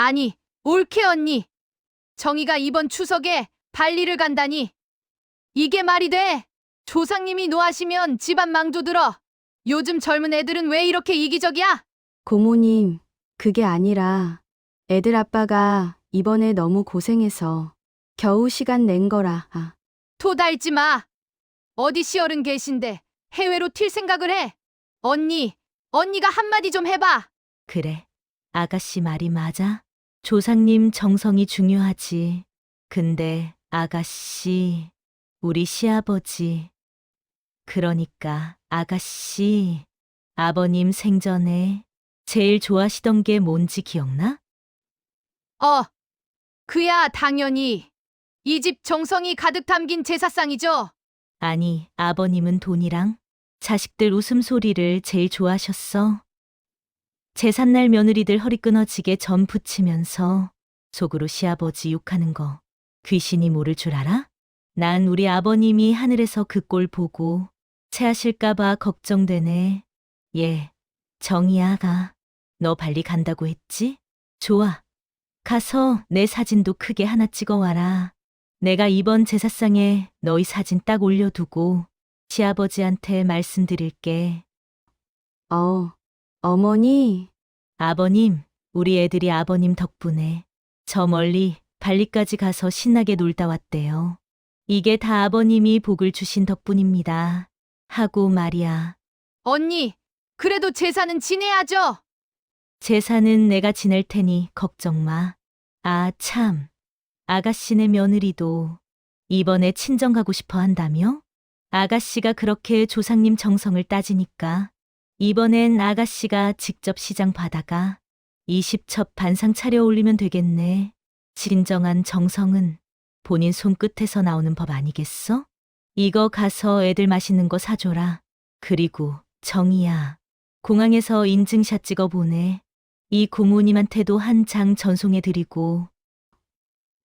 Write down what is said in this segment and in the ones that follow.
아니, 옳게 언니. 정희가 이번 추석에 발리를 간다니. 이게 말이 돼? 조상님이 노하시면 집안 망조 들어. 요즘 젊은 애들은 왜 이렇게 이기적이야? 고모님, 그게 아니라 애들 아빠가 이번에 너무 고생해서 겨우 시간 낸 거라. 아, 토달지 마. 어디 시어른 계신데 해외로 튈 생각을 해. 언니, 언니가 한마디 좀 해봐. 그래. 아가씨 말이 맞아. 조상님 정성이 중요하지. 근데 아가씨, 우리 시아버지. 그러니까 아가씨, 아버님 생전에 제일 좋아하시던 게 뭔지 기억나? 어, 그야 당연히 이 집 정성이 가득 담긴 제사상이죠. 아니, 아버님은 돈이랑 자식들 웃음소리를 제일 좋아하셨어. 제삿날 며느리들 허리 끊어지게 전 부치면서 속으로 시아버지 욕하는 거 귀신이 모를 줄 알아? 난 우리 아버님이 하늘에서 그 꼴 보고 체하실까봐 걱정되네. 예, 정이야가 너 발리 간다고 했지? 좋아. 가서 내 사진도 크게 하나 찍어와라. 내가 이번 제사상에 너희 사진 딱 올려두고 시아버지한테 말씀드릴게. 어, 어머니, 아버님, 우리 애들이 아버님 덕분에 저 멀리 발리까지 가서 신나게 놀다 왔대요. 이게 다 아버님이 복을 주신 덕분입니다. 하고 말이야. 언니, 그래도 제사는 지내야죠. 제사는 내가 지낼 테니 걱정 마. 아, 참. 아가씨네 며느리도 이번에 친정 가고 싶어 한다며? 아가씨가 그렇게 조상님 정성을 따지니까 이번엔 아가씨가 직접 시장 받아가 20첩 반상 차려 올리면 되겠네. 진정한 정성은 본인 손끝에서 나오는 법 아니겠어? 이거 가서 애들 맛있는 거 사줘라. 그리고 정이야. 공항에서 인증샷 찍어 보내. 이 고모님한테도 한 장 전송해 드리고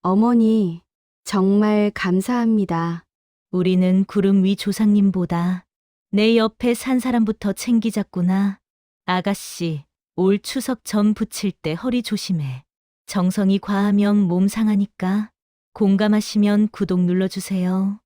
어머니, 정말 감사합니다. 우리는 구름 위 조상님보다 내 옆에 산 사람부터 챙기자꾸나. 아가씨, 올 추석 전 부칠 때 허리 조심해. 정성이 과하면 몸 상하니까. 공감하시면 구독 눌러주세요.